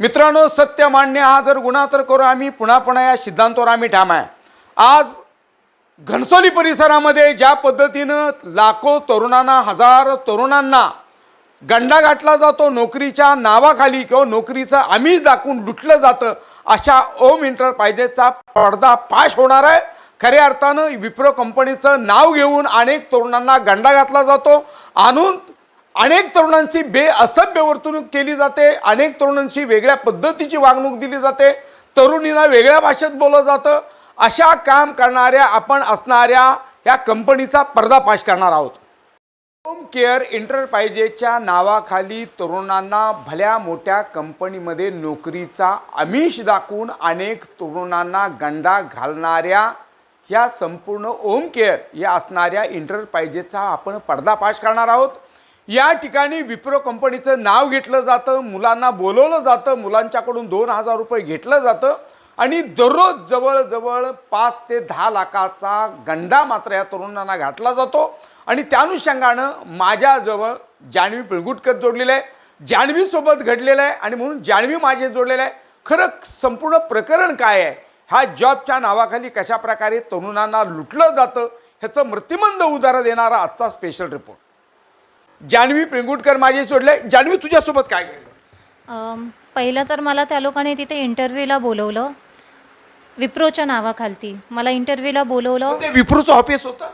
मित्रांनो सत्य मांडणे हा जर गुन्हा तर करू आम्ही पुन्हा पुन्हा या सिद्धांतावर आम्ही ठाम आहे. आज घनसोली परिसरामध्ये ज्या पद्धतीनं लाखो तरुणांना हजार तरुणांना गंडा गाठला जातो नोकरीच्या नावाखाली किंवा नोकरीचं आम्हीच दाखवून लुटलं जातं अशा ओम इंटरप्राइजेसचा पडदा पाश होणार आहे. खऱ्या अर्थानं विप्रो कंपनीचं नाव घेऊन अनेक तरुणांना गंडा घातला जातो. आणून अनेक तरुणांची बेअसभ्य वर्तणूक केली जाते अनेक तरुणांशी वेगळ्या पद्धतीची वागणूक दिली जाते तरुणींना वेगळ्या भाषेत बोललं जातं. अशा काम करणाऱ्या आपण असणाऱ्या या कंपनीचा पर्दाफाश करणार आहोत. होम केअर इंटरप्राइजेसच्या नावाखाली तरुणांना भल्या मोठ्या कंपनीमध्ये नोकरीचा आमिष दाखवून अनेक तरुणांना गंडा घालणाऱ्या ह्या संपूर्ण ओम केअर या असणाऱ्या इंटरप्राइजेसचा आपण पर्दाफाश करणार आहोत. या ठिकाणी विप्रो कंपनीचं नाव घेतलं जातं मुलांना बोलवलं जातं मुलांच्याकडून दोन हजार रुपये घेतलं जातं आणि दररोज जवळजवळ पाच ते दहा लाखाचा गंडा मात्र या तरुणांना घातला जातो. आणि त्या अनुषंगानं माझ्याजवळ जान्हवी पिळगुटकर जोडलेलं आहे. जान्हवीसोबत घडलेलं आहे आणि म्हणून जान्हवी माझे जोडलेलं आहे. खरं संपूर्ण प्रकरण काय आहे? ह्या जॉबच्या नावाखाली कशा प्रकारे तरुणांना लुटलं जातं? ह्याचं मृत्युमंद उदाहरण देणारा आजचा स्पेशल रिपोर्ट जान्हवी पिळगुटकर माझे जोडले जान्हवी तुझ्यासोबत काय घडलं? अम, पहिलं तर मला त्या लोकांनी तिथे इंटरव्ह्यूला बोलवलं. विप्रोच्या नावाखालती. मला इंटरव्ह्यूला बोलवलं. ते विप्रोचं ऑफिस होतं?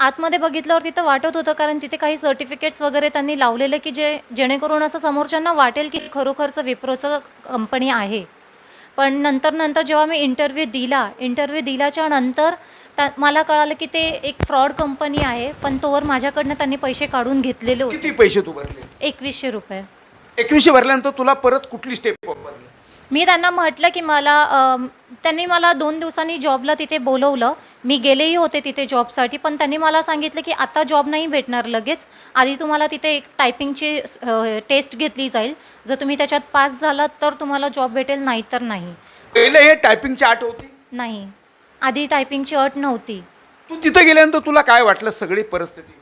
आतमध्ये बघितल्यावर तिथं वाटत होतं कारण तिथे काही सर्टिफिकेट्स वगैरे त्यांनी लावलेले की जे जेणेकरून असं समोरच्यांना वाटेल की खरोखरचं विप्रोचं कंपनी आहे. पण नंतर नंतर जेव्हा मी इंटरव्ह्यू दिला इंटरव्ह्यू दिल्याच्या नंतर त्या मला कळालं की ते एक फ्रॉड कंपनी आहे पण तोवर माझ्याकडनं त्यांनी पैसे काढून घेतलेले होते. किती पैसे तू भरले? एकवीसशे रुपये. एकवीसशे भरल्यानंतर तुला परत कुठली स्टेप वापरली मी त्यांना म्हटलं की मला अम, त्यांनी मला दोन दिवसांनी जॉबला तिथे बोलवलं. मी गेलेही होते तिथे जॉबसाठी पण त्यांनी मला सांगितलं की आता जॉब नाही भेटणार लगेच. आधी तुम्हाला तिथे एक टायपिंगची टेस्ट घेतली जाईल. जर तुम्ही त्याच्यात पास झालात तर तुम्हाला जॉब भेटेल नाही तर नाही. पहिले हे टायपिंगची आठ होती? नाही. आधी टायपिंगची अट नव्हती. तू तिथे गेल्यानंतर तुला काय वाटलं सगळी परिस्थिती?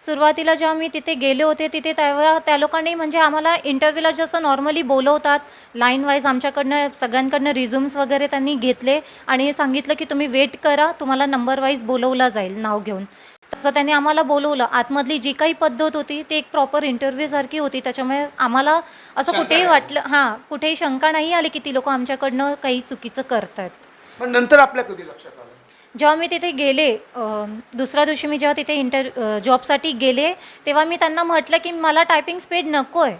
सुरुवातीला जेव्हा मी तिथे गेले होते तिथे तेव्हा त्या लोकांनी म्हणजे आम्हाला इंटरव्ह्यूला जसं नॉर्मली बोलवतात लाईन वाईज आमच्याकडनं सगळ्यांकडनं रिझ्युम्स वगैरे त्यांनी घेतले आणि सांगितलं की तुम्ही वेट करा तुम्हाला नंबर वाईज बोलवला जाईल नाव घेऊन. तसं त्यांनी आम्हाला बोलवलं. आतमधली जी काही पद्धत होती ती एक प्रॉपर इंटरव्ह्यूसारखी होती. त्याच्यामुळे आम्हाला असं कुठेही वाटलं हां कुठेही शंका नाही आली की ती लोक आमच्याकडनं काही चुकीचं करतात पण नंतर आपल्या कधी लक्षात आलं? जेव्हा मी तिथे गेले दुसऱ्या दिवशी मी जेव्हा तिथे इंटर अ, जॉबसाठी गेले तेव्हा मी त्यांना म्हटलं की मला टायपिंग स्पीड नको आहे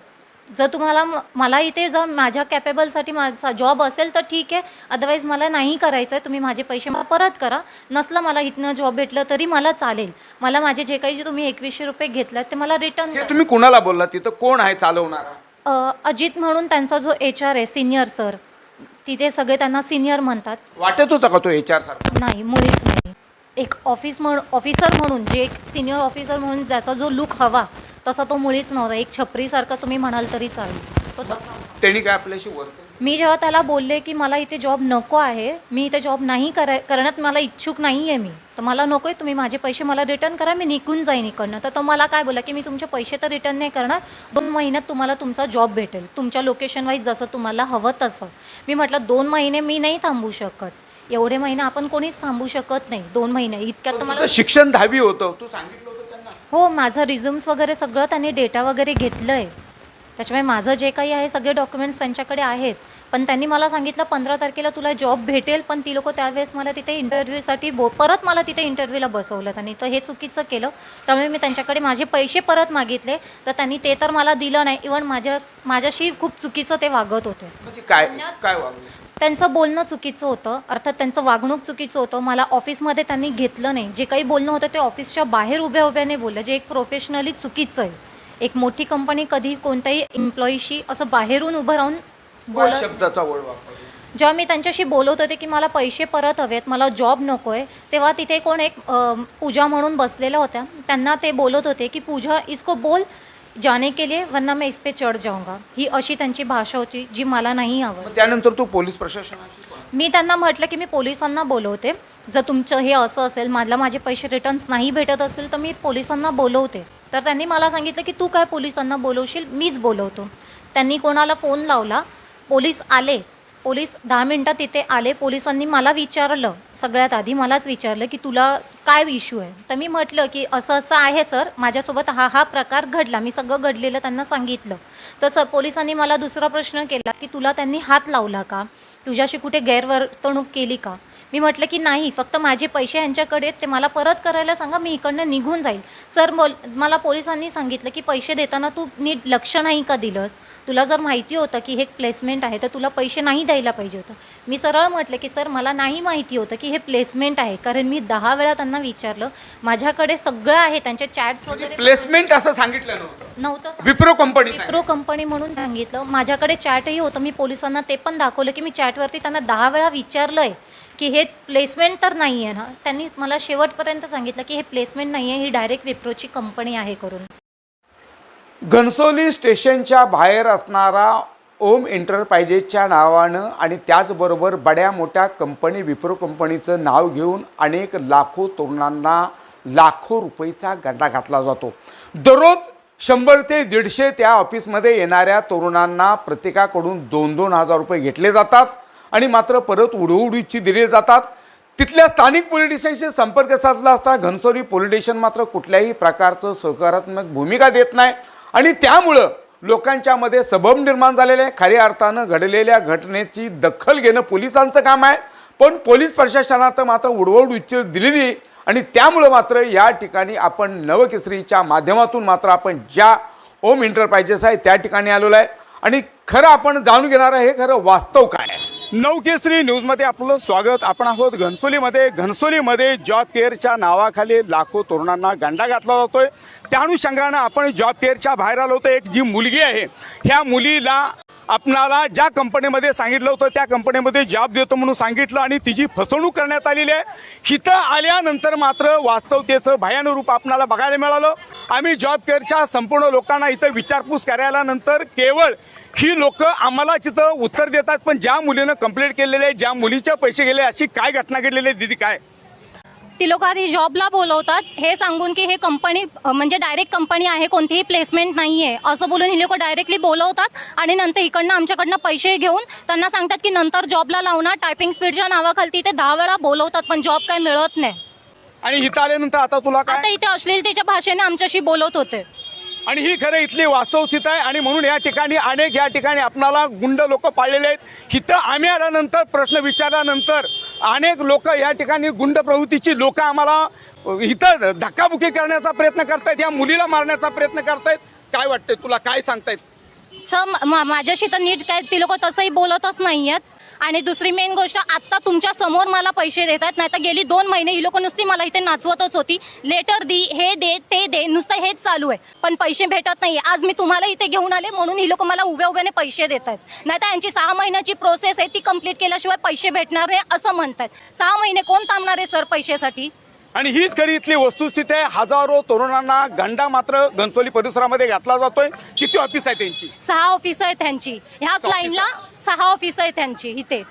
जर तुम्हाला म- मला इथे जर माझ्या कॅपेबलसाठी माझा जॉब असेल तर ठीक आहे. अदरवाईज मला नाही करायचं आहे तुम्ही माझे पैसे मला परत करा. नसलं मला इथनं जॉब भेटलं तरी मला चालेल. मला माझे जे काही जे तुम्ही एकवीसशे रुपये घेतलात ते मला रिटर्न हे तुम्ही कुणाला बोलला तिथं कोण आहे चालवणारा? अजित म्हणून त्यांचा जो एच आर आहे सिनियर सर तिथे सगळे त्यांना सिनियर म्हणतात. वाटत होता का तो एच आर सारखा? नाही मुळीच नाही. एक ऑफिस म्हण ऑफिसर म्हणून जे एक सिनियर ऑफिसर म्हणून ज्याचा जो लुक हवा तसा तो मुळीच नव्हता. एक छपरीसारखा तुम्ही म्हणाल तरी चालेल. तो तसा. त्यांनी काय आपल्याशी वर्तन मी जेव्हा त्याला बोलले की मला इथे जॉब नको आहे मी इथे जॉब नाही कराय करण्यात मला इच्छुक नाही आहे मी तर मला नको आहे तुम्ही माझे पैसे मला रिटर्न करा मी निघून जाईन इकडनं. तर तो मला काय बोला की मी तुमचे पैसे तर रिटर्न नाही करणार दोन महिन्यात तुम्हाला तुमचा जॉब भेटेल. तुमच्या लोकेशन वाईज जसं तुम्हाला हवं तसं. मी म्हटलं दोन महिने मी नाही थांबू शकत. एवढे महिने आपण कोणीच थांबू शकत नाही दोन महिने. इतक्यात तुझं शिक्षण दहावी होतं तू सांगितलं होतं त्यांना. हो माझं रिझ्युम्स वगैरे सगळं त्यांनी डेटा वगैरे घेतलं आहे त्याच्यामुळे माझं जे काही आहे सगळे डॉक्युमेंट्स त्यांच्याकडे आहेत. पण त्यांनी मला सांगितलं पंधरा तारखेला तुला जॉब भेटेल पण ती लोक त्यावेळेस मला तिथे इंटरव्ह्यूसाठी बो परत मला तिथे इंटरव्ह्यूला बसवलं. त्यांनी तर हे चुकीचं केलं. त्यामुळे मी त्यांच्याकडे माझे पैसे परत मागितले. तर त्यांनी ते तर मला दिलं नाही. इवन माझ्या माझ्याशी खूप चुकीचं ते वागत होते. म्हणजे काय काय त्यांचं बोलणं चुकीचं होतं. अर्थात त्यांचं वागणूक चुकीचं होतं. मला ऑफिसमध्ये त्यांनी घेतलं नाही. जे काही बोलणं होतं ते ऑफिसच्या बाहेर उभ्या उभ्याने बोललं. जे एक प्रोफेशनली चुकीचं आहे. एक मोठी कंपनी कधी कोणत्याही एम्प्लॉईशी असं बाहेरून उभं राहून बोलत शब्दाचा वापर जेव्हा मी त्यांच्याशी बोलत होते की मला पैसे परत हवेत मला जॉब नको आहे तेव्हा तिथे कोण एक अं, पूजा म्हणून बसलेल्या होत्या. त्यांना ते बोलत होते की पूजा इसको बोल जाने के लिए वरना मैं इस पे चढ जाऊंगा. ही अशी त्यांची भाषा होती जी मला नाही हवं मग त्यानंतर तू पोलीस प्रशासनाशी मी त्यांना म्हटलं की मी पोलिसांना बोलवते. जर तुमचं हे असं असेल मला माझे पैसे रिटर्न्स नाही भेटत असतील तर मी पोलिसांना बोलवते. तर त्यांनी मला सांगितलं की तू काय पोलिसांना बोलवशील? मीच बोलवतो. त्यांनी कोणाला फोन लावला पोलीस आले पोलीस दहा मिनटात तिथे आले पोलिसांनी मला विचारलं सगळ्यात आधी मलाच विचारलं की तुला काय इश्यू आहे? तर मी म्हटलं की असं असं आहे सर माझ्यासोबत हा हा प्रकार घडला मी सगळं घडलेलं त्यांना सांगितलं. तसं पोलिसांनी मला दुसरा प्रश्न केला की तुला त्यांनी हात लावला का? तुझ्याशी कुठे गैरवर्तणूक केली का? मी म्हटलं की नाही फक्त माझे पैसे यांच्याकडे ते मला परत करायला सांगा मी इकडनं निघून जाईल. सर बोल मला पोलिसांनी सांगितलं की पैसे देताना तू नीट लक्ष नाही का दिलंस? तुला जर माहिती होतं की हे प्लेसमेंट आहे तर तुला पैसे नाही द्यायला पाहिजे होतं. मी सरळ म्हटलं की सर मला नाही माहिती होतं की हे प्लेसमेंट आहे. कारण मी दहा वेळा त्यांना विचारलं माझ्याकडे सगळं आहे त्यांचे चॅट्स वगैरे प्लेसमेंट असं सांगितलं नव्हतं. नव्हतं विप्रो कंपनी विप्रो कंपनी म्हणून सांगितलं. माझ्याकडे चॅटही होतं. मी पोलिसांना ते पण दाखवलं की मी चॅटवरती त्यांना दहा वेळा विचारलंय की हे प्लेसमेंट तर नाही आहे ना? त्यांनी मला शेवटपर्यंत सांगितलं की हे प्लेसमेंट नाही आहे ही डायरेक्ट विप्रोची कंपनी आहे करून. घनसोली स्टेशनच्या बाहेर असणारा ओम एंटरप्राइजेसच्या नावानं आणि त्याचबरोबर बड्या मोठ्या कंपनी विप्रो कंपनीचं नाव घेऊन अनेक लाखो तरुणांना लाखो रुपयेचा गंडा घातला जातो. दररोज शंभर ते दीडशे त्या ऑफिसमध्ये येणाऱ्या तरुणांना प्रत्येकाकडून दोन दोन हजार रुपये घेतले जातात आणि मात्र परत उडवडीची दिले जातात. तिथल्या स्थानिक पोलिटिशियनशी संपर्क साधला असता घनसोली पोलीस स्टेशन मात्र कुठल्याही प्रकारचं सकारात्मक भूमिका देत नाही. आणि त्यामुळं लोकांच्यामध्ये सबब निर्माण झालेले आहे. खऱ्या अर्थानं घडलेल्या घटनेची दखल घेणं पोलिसांचं काम आहे. पण पोलीस प्रशासनानं मात्र उडवड उच्चर दिलेली आणि त्यामुळं मात्र या ठिकाणी आपण नवकेसरीच्या माध्यमातून मात्र आपण ज्या ओम एंटरप्राइजेस आहे त्या ठिकाणी आलेलो आहे. आणि खरं आपण जाणून घेणार आहे हे खरं वास्तव काय आहे? नवकेसरी न्यूजमध्ये आपलं स्वागत. आपण आहोत घनसोलीमध्ये. घनसोलीमध्ये जॉब केअरच्या नावाखाली लाखो तरुणांना गंडा घातला जातोय. त्या अनुषंगानं आपण जॉब केअरच्या बाहेर आलो होतो. एक जी मुलगी आहे. ह्या मुलीला आपणाला ज्या कंपनीमध्ये सांगितलं होतं त्या कंपनीमध्ये जॉब देतो म्हणून सांगितलं आणि तिची फसवणूक करण्यात आलेली आहे. इथं आल्यानंतर मात्र वास्तवतेचं भयानुरूप आपणाला बघायला मिळालं. आम्ही जॉब केअरच्या संपूर्ण लोकांना इथं विचारपूस करायला नंतर केवळ ही लोक आम्हाला तिथं उत्तर देतात पण ज्या मुलीनं कंप्लेंट केलेली आहे ज्या मुलीचे पैसे गेले अशी काय घटना घडलेली आहे दिदी काय? ती लोक आधी जॉबला बोलवतात. हे सांगून की हे कंपनी म्हणजे डायरेक्ट कंपनी आहे कोणतीही प्लेसमेंट नाही आहे असं बोलून ही लोक डायरेक्टली बोलवतात आणि नंतर इकडनं आमच्याकडनं पैसे घेऊन त्यांना सांगतात की नंतर जॉबला लावणार टायपिंग स्पीडच्या नावाखाली ते दहा वेळा बोलवतात पण जॉब काय मिळत नाही. आणि इथं आल्यानंतर आता तुला आता काय इथे अश्लीलतेच्या भाषेने आमच्याशी बोलत होते. आणि ही खरं इथली वास्तव स्थिती आहे आणि म्हणून या ठिकाणी अनेक या ठिकाणी आपणाला गुंड लोक पाळलेले आहेत. इथं आम्ही आल्यानंतर प्रश्न विचारल्यानंतर अनेक लोक या ठिकाणी गुंड प्रवृत्तीची लोक आम्हाला इथं धक्काबुक्की करण्याचा प्रयत्न करतायत या मुलीला मारण्याचा प्रयत्न करतायत. काय वाटतंय तुला? काय सांगतायत? सर मा- माझ्याशी तर नीट काय ती लोक तसंही बोलतच नाही आहेत आणि दुसरी मेन गोष्ट आत्ता तुमच्यासमोर मला पैसे देतात नाही तर गेली दोन महिने ही लोक नुसती मला इथे नाचवतच होती. लेटर दी हे दे ते दे नुसतं हेच चालू आहे. पण पैसे भेटत नाही आज मी तुम्हाला इथे घेऊन आले म्हणून ही लोक मला उभ्या उभ्याने पैसे देत आहेत. नाही तर यांची सहा महिन्याची प्रोसेस आहे ती कंप्लीट केल्याशिवाय पैसे भेटणार नाही असं म्हणतात सहा महिने कोण थांबणार आहे सर पैशासाठी? आणि हीच खरी इथली वस्तुस्थिती आहे. हजारो तरुणांना गंडा मात्र घनसोली परिसरामध्ये घातला जातोय. किती ऑफिस आहे त्यांची? सहा ऑफिस आहेत त्यांची. ह्याच लाईनला सहा ऑफिस आहेत त्यांची इथे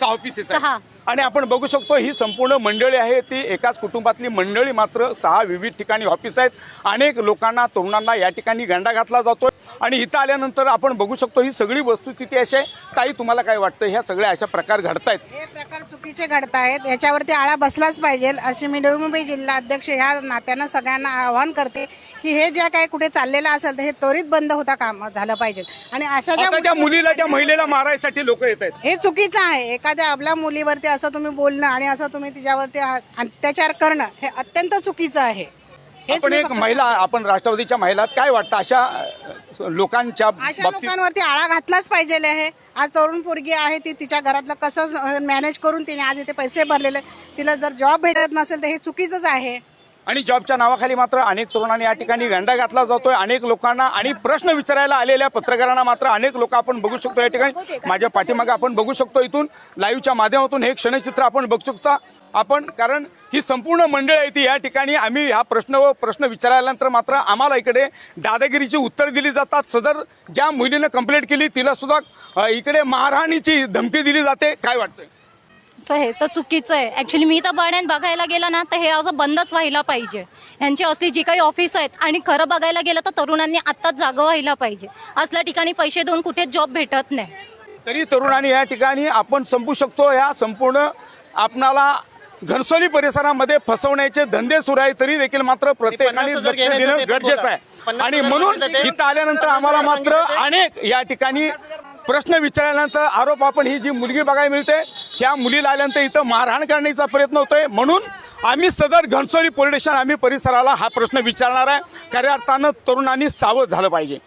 सहा ऑफिसेस सहा. आणि आपण बघू शकतो ही संपूर्ण मंडळी आहे. ती एकाच कुटुंबातली मंडळी मात्र सहा विविध ठिकाणी ऑफिस आहेत. अनेक लोकांना तरुणांना या ठिकाणी गंडा घातला जातोय. आणि इथं आल्यानंतर आपण बघू शकतो ही सगळी वस्तुस्थिती अशी आहे. ताई तुम्हाला काय वाटतं? ह्या सगळ्या अशा प्रकार घडतायत. हे प्रकार चुकीचे घडतायत. याच्यावरती आळा बसलाच पाहिजे. अशी मी नवी मुंबई जिल्हा अध्यक्ष ह्या नात्यानं सगळ्यांना आवाहन करते की हे जे काही कुठे चाललेलं असेल तर हे त्वरित बंद होता काम झालं पाहिजे. आणि अशा आता त्या ज्या मुलीला त्या महिलेला मारायसाठी लोक येत आहेत हे चुकीचं आहे. एखाद्या आपल्या मुलीवरती असं तुम्ही बोलणं आणि असं तुम्ही तिच्यावरती अत्याचार करणं हे अत्यंत चुकीचं आहे. आपण एक महिला आपण राष्ट्रवादीच्या महिलात काय वाटतं? अशा लोकांच्या अशा लोकांवरती आळा घातलाच पाहिजे आहे. आज तरुण पोरगी आहे ती तिच्या घरातलं कसं मॅनेज करून तिने आज इथे पैसे भरलेले तिला जर जॉब भेटत नसेल तर हे चुकीचंच आहे. आणि जॉबच्या नावाखाली मात्र अनेक तरुणांनी या ठिकाणी गंडा घातला जातोय. अनेक लोकांना आणि प्रश्न विचारायला आलेल्या पत्रकारांना मात्र अनेक लोक आपण बघू शकतो या ठिकाणी. माझ्या पाठीमागे आपण बघू शकतो इथून लाईव्हच्या माध्यमातून हे क्षणचित्र आपण बघू शकता. आपण कारण ही संपूर्ण मंडळ आहे ती या ठिकाणी. आम्ही ह्या प्रश्न व प्रश्न विचारल्यानंतर मात्र आम्हाला इकडे दादागिरीची उत्तर दिली जातात. सदर ज्या मुलीनं कंप्लेंट केली तिला सुद्धा इकडे मारहाणीची धमकी दिली जाते. काय वाटतंय? असं हे तर चुकीचं आहे ऍक्च्युली मी तर बर्डन बघायला गेलं ना तर हे असं बंदच व्हायला पाहिजे यांची असली जी काही ऑफिस आहेत आणि खरं बघायला गेलं तर तरुणांनी आत्ताच जागं व्हायला पाहिजे असल्या ठिकाणी पैसे देऊन कुठेच जॉब भेटत नाही तरी तरुणांनी या ठिकाणी आपण संपू शकतो या संपूर्ण आपणाला घनसोली परिसरामध्ये फसवण्याचे धंदे सुरू आहे तरी देखील मात्र प्रत्येकाने लक्ष देणं गरजेचं. आहे आणि म्हणून. इथं आल्यानंतर आम्हाला मात्र. अनेक या ठिकाणी प्रश्न विचारल्यानंतर आरोप आपण ही जी मुलगी बघायला मिळते ह्या मुलीला आल्यानंतर इथं मारहाण करण्याचा प्रयत्न होतोय. म्हणून आम्ही सदर घनसोली पोलीस स्टेशन आम्ही परिसराला हा प्रश्न विचारणार आहे. खऱ्या अर्थानं तरुणांनी सावध झालं पाहिजे.